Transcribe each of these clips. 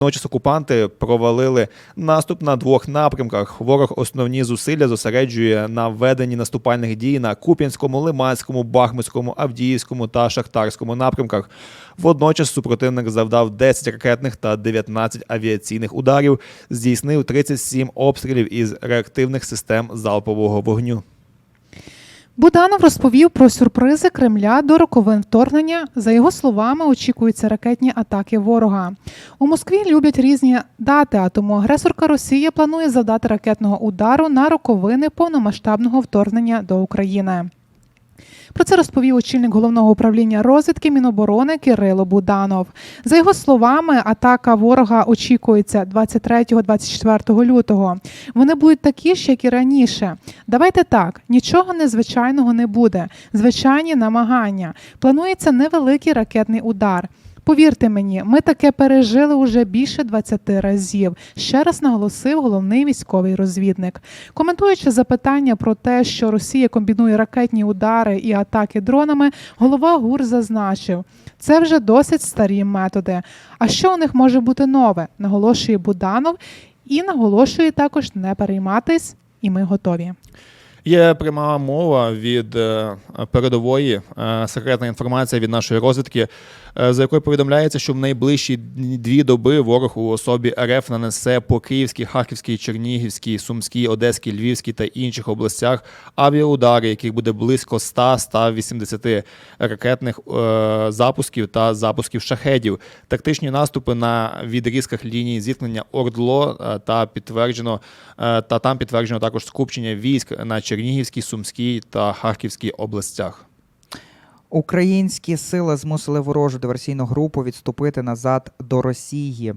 Водночас окупанти провалили наступ на двох напрямках. Ворог основні зусилля зосереджує на веденні наступальних дій на Куп'янському, Лиманському, Бахмутському, Авдіївському та Шахтарському напрямках. Водночас супротивник завдав 10 ракетних та 19 авіаційних ударів, здійснив 37 обстрілів із реактивних систем залпового вогню. Буданов розповів про сюрпризи Кремля до роковин вторгнення. За його словами, очікуються ракетні атаки ворога. У Москві люблять різні дати, а тому агресорка Росія планує завдати ракетного удару на роковини повномасштабного вторгнення до України. Про це розповів очільник головного управління розвідки Міноборони Кирило Буданов. За його словами, атака ворога очікується 23-24 лютого. Вони будуть такі ж, як і раніше. Давайте так, нічого незвичайного не буде. Звичайні намагання. Планується невеликий ракетний удар. Повірте мені, ми таке пережили уже більше 20 разів. Ще раз наголосив головний військовий розвідник. Коментуючи запитання про те, що Росія комбінує ракетні удари і атаки дронами, голова ГУР зазначив, це вже досить старі методи. А що у них може бути нове? Наголошує Буданов і наголошує також не перейматись, і ми готові. Є пряма мова від е, передової е, секретна інформація від нашої розвідки, за якою повідомляється, що в найближчі дві доби ворог у особі РФ нанесе по Київській, Харківській, Чернігівській, Сумській, Одеській, Львівській та інших областях авіаудари, яких буде близько 100-180 ракетних е, запусків та запусків шахедів, тактичні наступи на відрізках лінії зіткнення Ордло е, та підтверджено е, та там підтверджено також скупчення військ на Чернігівській, Сумській та Харківській областях. Українські сили змусили ворожу диверсійну групу відступити назад до Росії.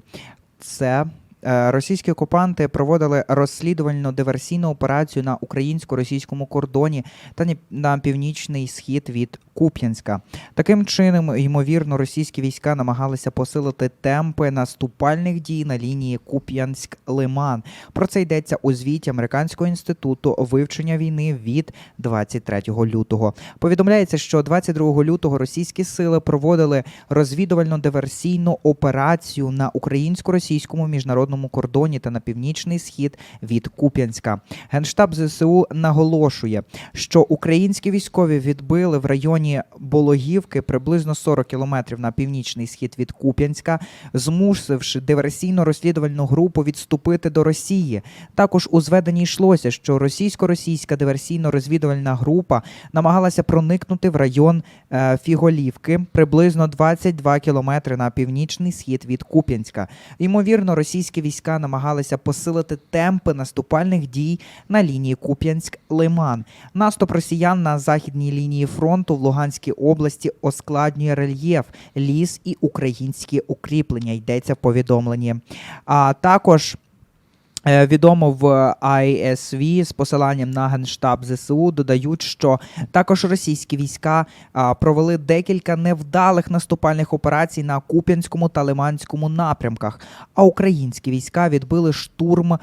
Це російські окупанти проводили розслідувальну диверсійну операцію на українсько-російському кордоні та на північний схід від Куп'янська. Таким чином, ймовірно, російські війська намагалися посилити темпи наступальних дій на лінії Куп'янськ-Лиман. Про це йдеться у звіті Американського інституту вивчення війни від 23 лютого. Повідомляється, що 22 лютого російські сили проводили розвідувально-диверсійну операцію на українсько-російському міжнародному кордоні та на північний схід від Куп'янська. Генштаб ЗСУ наголошує, що українські військові відбили в районі Бологівки приблизно 40 кілометрів на північний схід від Куп'янська, змусивши диверсійно-розслідувальну групу відступити до Росії. Також у зведенні йшлося, що російсько-російська диверсійно-розвідувальна група намагалася проникнути в район е, Фіголівки приблизно 22 кілометри на північний схід від Куп'янська. Ймовірно, російські війська намагалися посилити темпи наступальних дій на лінії Куп'янськ-Лиман. Наступ росіян на західній лінії фронту в Луганській області оскладнює рельєф, ліс і українські укріплення. Йдеться в повідомленні. А також. Е, Відомо в ISV з посиланням на генштаб ЗСУ додають, що також російські війська провели декілька невдалих наступальних операцій на Куп'янському та Лиманському напрямках. А українські війська відбили штурм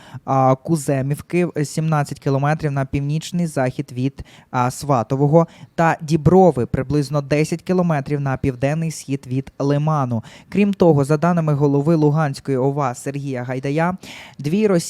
Куземівки 17 кілометрів на північний захід від Сватового та Діброви приблизно 10 кілометрів на південний схід від Лиману. Крім того, за даними голови Луганської ОВА Сергія Гайдая, дві російські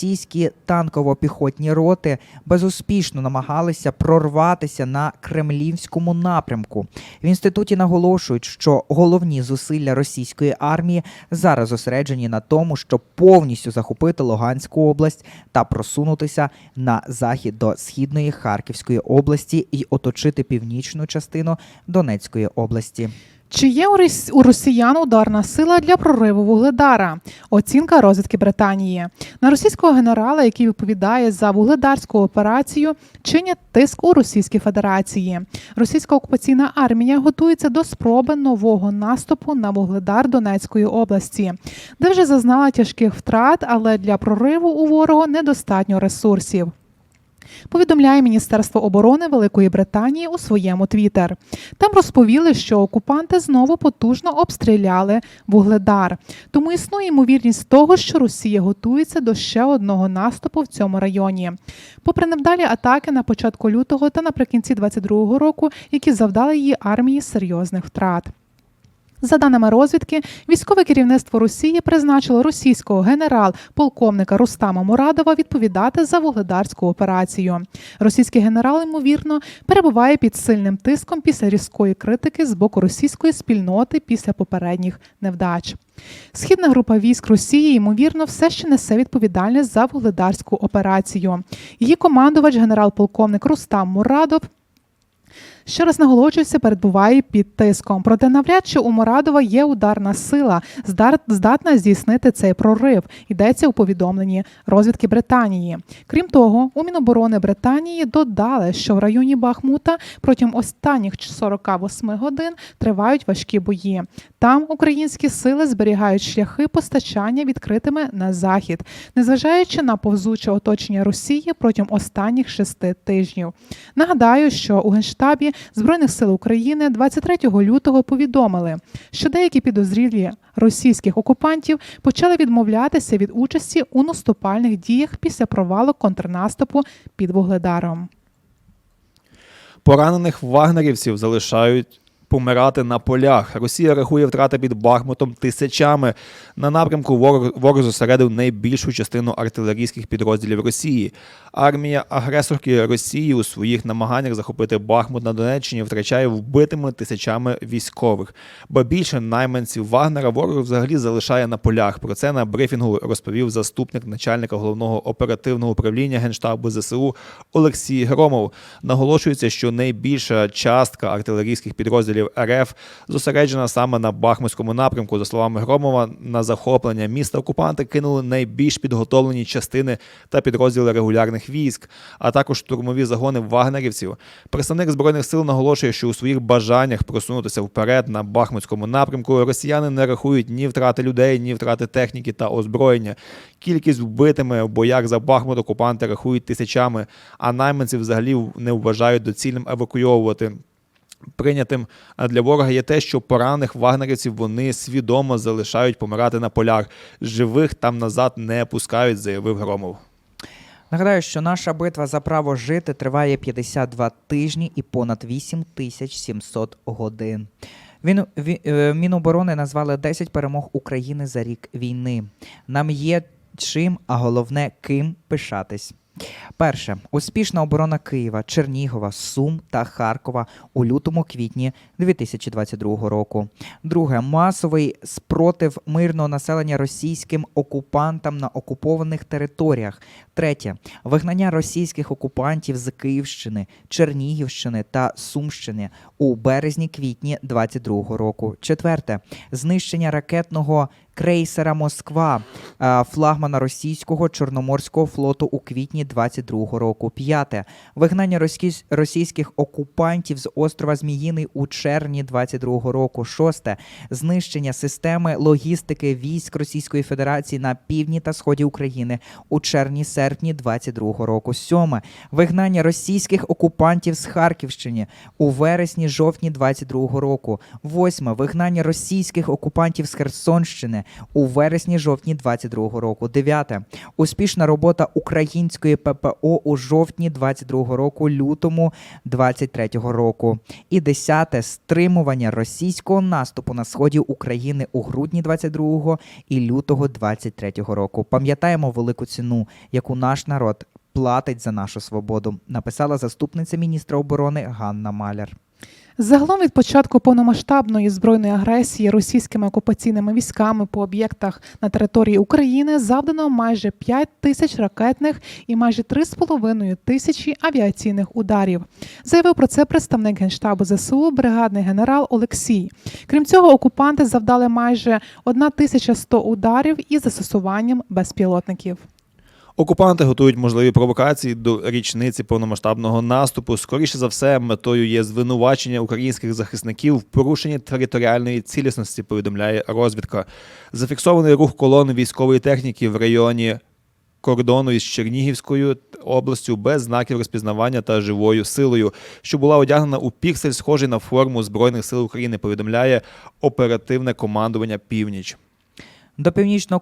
танково-піхотні роти безуспішно намагалися прорватися на кремлівському напрямку. В інституті наголошують, що головні зусилля російської армії зараз зосереджені на тому, щоб повністю захопити Луганську область та просунутися на захід до східної Харківської області і оточити північну частину Донецької області. Чи є у рос- у росіян ударна сила для прориву вугледара? Оцінка розвідки Британії на російського генерала, який відповідає за вугледарську операцію, чинять тиск у Російській Федерації. Російська окупаційна армія готується до спроби нового наступу на вугледар Донецької області, де вже зазнала тяжких втрат, але для прориву у ворога недостатньо ресурсів. Повідомляє Міністерство оборони Великої Британії у своєму твіттер. Там розповіли, що окупанти знову потужно обстріляли вугледар. Тому існує ймовірність того, що Росія готується до ще одного наступу в цьому районі. Попри невдалі атаки на початку лютого та наприкінці 22-го року, які завдали її армії серйозних втрат. За даними розвідки, військове керівництво Росії призначило російського генерал-полковника Рустама Мурадова відповідати за вугледарську операцію. Російський генерал, ймовірно, перебуває під сильним тиском після різкої критики з боку російської спільноти після попередніх невдач. Східна група військ Росії, ймовірно, все ще несе відповідальність за вугледарську операцію. Її командувач, генерал-полковник Рустам Мурадов, Ще раз наголошується, перебуває під тиском. Проте навряд чи у Мурадова є ударна сила, здатна здійснити цей прорив. Йдеться у повідомленні розвідки Британії. Крім того, у Міноборони Британії додали, що в районі Бахмута протягом останніх 48 годин тривають важкі бої. Там українські сили зберігають шляхи постачання відкритими на захід, незважаючи на повзуче оточення Росії протягом останніх шести тижнів. Нагадаю, що у генштабі Збройних сил України 23 лютого повідомили, що деякі підозрілі російських окупантів почали відмовлятися від участі у наступальних діях після провалу контрнаступу під Вугледаром. Поранених вагнерівців залишають помирати на полях. Росія рахує втрати під Бахмутом тисячами. На напрямку ворог, ворог зосередив найбільшу частину артилерійських підрозділів Росії. Армія агресорки Росії у своїх намаганнях захопити Бахмут на Донеччині втрачає вбитими тисячами військових. Ба більше найманців Вагнера ворог взагалі залишає на полях. Про це на брифінгу розповів заступник начальника головного оперативного управління генштабу ЗСУ Олексій Громов. Наголошується, що найбільша частка артилерійських підрозділів РФ зосереджена саме на Бахмутському напрямку. За словами Громова, на захоплення міста окупанти кинули найбільш підготовлені частини та підрозділи регулярних військ, а також штурмові загони вагнерівців. Представник збройних сил наголошує, що у своїх бажаннях просунутися вперед на Бахмутському напрямку росіяни не рахують ні втрати людей, ні втрати техніки та озброєння. Кількість вбитими в боях за Бахмут окупанти рахують тисячами, а найманців взагалі не вважають доцільним евакуйовувати. Прийнятим для ворога є те, що поранених вагнерівців вони свідомо залишають помирати на полях. Живих там назад не пускають, заявив Громов. Нагадаю, що наша битва за право жити триває 52 тижні і понад 8700 годин. Він, ві- е, Міноборони назвали 10 перемог України за рік війни. Нам є чим, а головне ким пишатись. Перше успішна оборона Києва, Чернігова, Сум та Харкова у лютому-квітні 2022 року. Друге масовий спротив мирного населення російським окупантам на окупованих територіях. Третє вигнання російських окупантів з Київщини, Чернігівщини та Сумщини у березні-квітні 2022 року. Четверте знищення ракетного крейсера Москва, е, флагмана російського чорноморського флоту у квітні 22 року. П'яте вигнання російсь- російських окупантів з острова Зміїний у червні 22 року. Шосте знищення системи логістики військ Російської Федерації на півдні та сході України у червні-серпні 22 року. Сьоме вигнання російських окупантів з Харківщини у вересні-жовтні 22 року. Восьме вигнання російських окупантів з Херсонщини у вересні-жовтні 22 року. Дев'яте успішна робота української ППО у жовтні 22 року, лютому 23 року. І десяте стримування російського наступу на сході України у грудні 22 і лютого 23 року. Пам'ятаємо велику ціну, яку наш народ платить за нашу свободу, написала заступниця міністра оборони Ганна Маляр. Загалом від початку повномасштабної збройної агресії російськими окупаційними військами по об'єктах на території України завдано майже 5 тисяч ракетних і майже 3,5 тисячі авіаційних ударів. Заявив про це представник генштабу ЗСУ, бригадний генерал Олексій. Крім цього, окупанти завдали майже 1100 ударів із застосуванням безпілотників. Окупанти готують можливі провокації до річниці повномасштабного наступу. Скоріше за все, метою є звинувачення українських захисників в порушенні територіальної цілісності. Повідомляє розвідка. Зафіксований рух колон військової техніки в районі кордону із Чернігівською областю без знаків розпізнавання та живою силою, що була одягнена у піксель, схожий на форму збройних сил України. Повідомляє оперативне командування Північ. До північного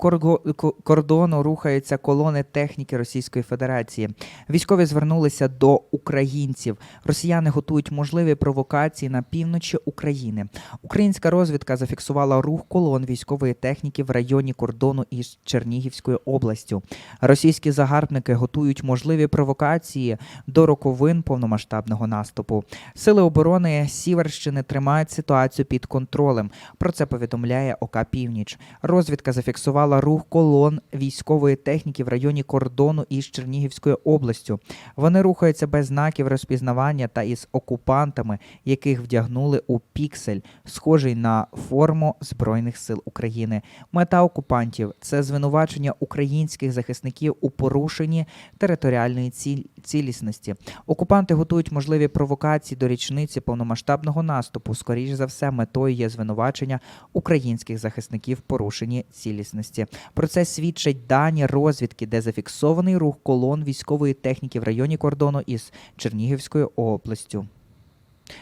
кордону рухаються колони техніки Російської Федерації. Військові звернулися до українців. Росіяни готують можливі провокації на півночі України. Українська розвідка зафіксувала рух колон військової техніки в районі кордону із Чернігівською областю. Російські загарбники готують можливі провокації до роковин повномасштабного наступу. Сили оборони Сіверщини тримають ситуацію під контролем. Про це повідомляє ОК Північ. Розвідка зафіксувала рух колон військової техніки в районі кордону із Чернігівською областю. Вони рухаються без знаків розпізнавання та із окупантами, яких вдягнули у піксель, схожий на форму Збройних сил України. Мета окупантів це звинувачення українських захисників у порушенні територіальної цілісності. Окупанти готують можливі провокації до річниці повномасштабного наступу. Скоріш за все, метою є звинувачення українських захисників в порушенні цілісності. Про це свідчать дані розвідки, де зафіксований рух колон військової техніки в районі кордону із Чернігівською областю.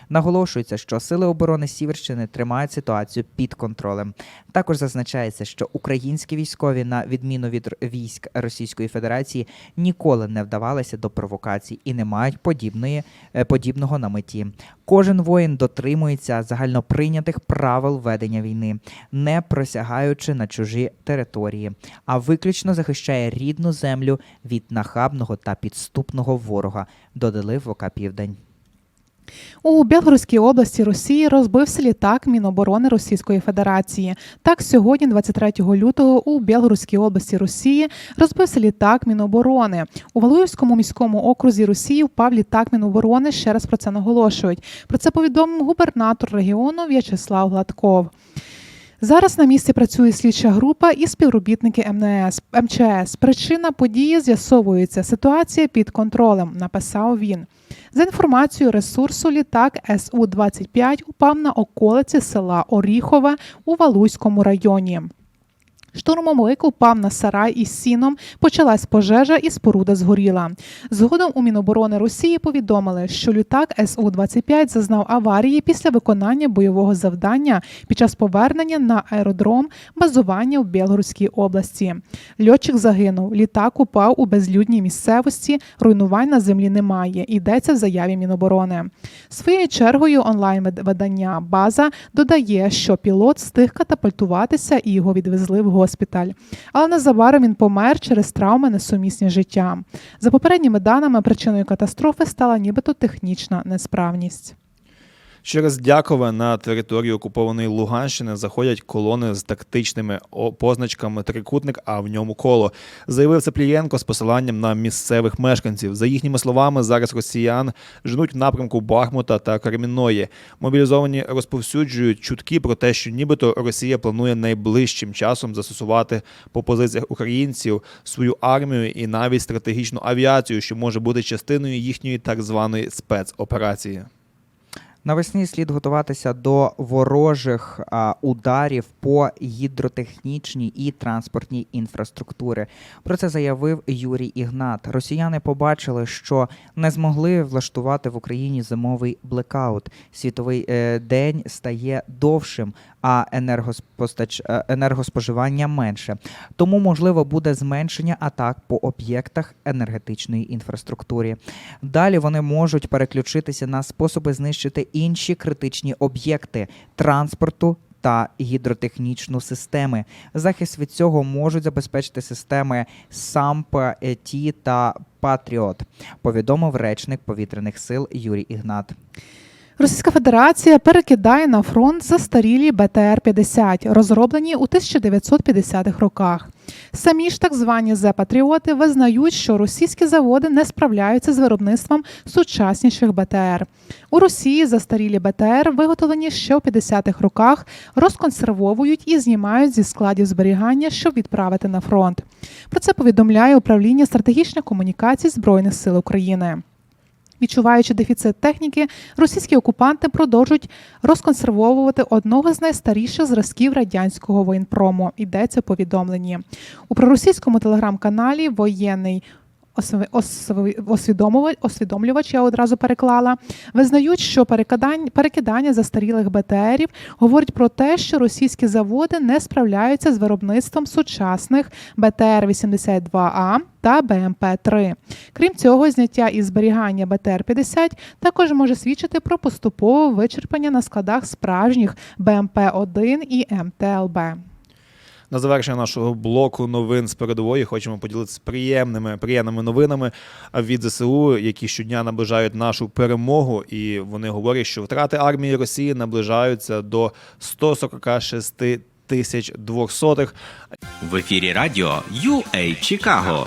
Наголошується, що сили оборони Сіверщини тримають ситуацію під контролем. Також зазначається, що українські військові, на відміну від військ Російської Федерації, ніколи не вдавалися до провокацій і не мають подібної, е, подібного на меті. Кожен воїн дотримується загальноприйнятих правил ведення війни, не просягаючи на чужі території, а виключно захищає рідну землю від нахабного та підступного ворога. Додали в ОК Південь. У Білгородській області Росії розбився літак Міноборони Російської Федерації. Так, сьогодні, 23 лютого, у Білгородській області Росії розбився літак Міноборони. У Валуївському міському окрузі Росії впав літак Міноборони. Ще раз про це наголошують. Про це повідомив губернатор регіону В'ячеслав Гладков. Зараз на місці працює слідча група і співробітники МНС МЧС. Причина події з'ясовується. Ситуація під контролем, написав він. За інформацією ресурсу, літак Су-25 упав на околиці села Оріхове у Валуйському районі. Штурмовик упав на сарай із сіном, почалась пожежа і споруда згоріла. Згодом у Міноборони Росії повідомили, що літак Су-25 зазнав аварії після виконання бойового завдання під час повернення на аеродром базування в Білгородській області. Льотчик загинув. Літак упав у безлюдній місцевості. Руйнувань на землі немає. Йдеться в заяві Міноборони. Своєю чергою онлайн-видання База додає, що пілот встиг катапультуватися і його відвезли в госпіталь. Але незабаром він помер через травми несумісні з життям. За попередніми даними, причиною катастрофи стала нібито технічна несправність. Через Дякове на територію окупованої Луганщини заходять колони з тактичними позначками трикутник, а в ньому коло. Заявив Цеплієнко з посиланням на місцевих мешканців. За їхніми словами, зараз росіян женуть в напрямку Бахмута та Кремінної. Мобілізовані розповсюджують чутки про те, що нібито Росія планує найближчим часом застосувати по позиціях українців свою армію і навіть стратегічну авіацію, що може бути частиною їхньої так званої спецоперації. Навесні слід готуватися до ворожих а, ударів по гідротехнічній і транспортній інфраструктури. Про це заявив Юрій Ігнат. Росіяни побачили, що не змогли влаштувати в Україні зимовий блекаут. Світовий е, день стає довшим, а енергоспостач... е, енергоспоживання менше. Тому можливо буде зменшення атак по об'єктах енергетичної інфраструктури. Далі вони можуть переключитися на способи знищити інші критичні об'єкти транспорту. Та гідротехнічну системи. Захист від цього можуть забезпечити системи САМП, ЕТІ та Патріот, повідомив речник повітряних сил Юрій Ігнат. Російська Федерація перекидає на фронт застарілі БТР-50, розроблені у 1950-х роках. Самі ж так звані Зе-патріоти визнають, що російські заводи не справляються з виробництвом сучасніших БТР. У Росії застарілі БТР, виготовлені ще у 50-х роках, розконсервовують і знімають зі складів зберігання, щоб відправити на фронт. Про це повідомляє управління стратегічних комунікацій Збройних сил України. Відчуваючи дефіцит техніки, російські окупанти продовжують розконсервовувати одного з найстаріших зразків радянського воєнпрому. Йдеться повідомлення у проросійському телеграм-каналі Воєнний осві- осві- освідомлювач, я одразу переклала, визнають, що перекидання, перекидання застарілих БТРів говорить про те, що російські заводи не справляються з виробництвом сучасних БТР-82А та БМП-3. Крім цього, зняття і зберігання БТР-50 також може свідчити про поступове вичерпання на складах справжніх БМП-1 і МТЛБ. На завершення нашого блоку новин з передової хочемо поділитися приємними, приємними новинами від ЗСУ, які щодня наближають нашу перемогу. І вони говорять, що втрати армії Росії наближаються до 146 тисяч двохсотих. В ефірі радіо UA Чикаго.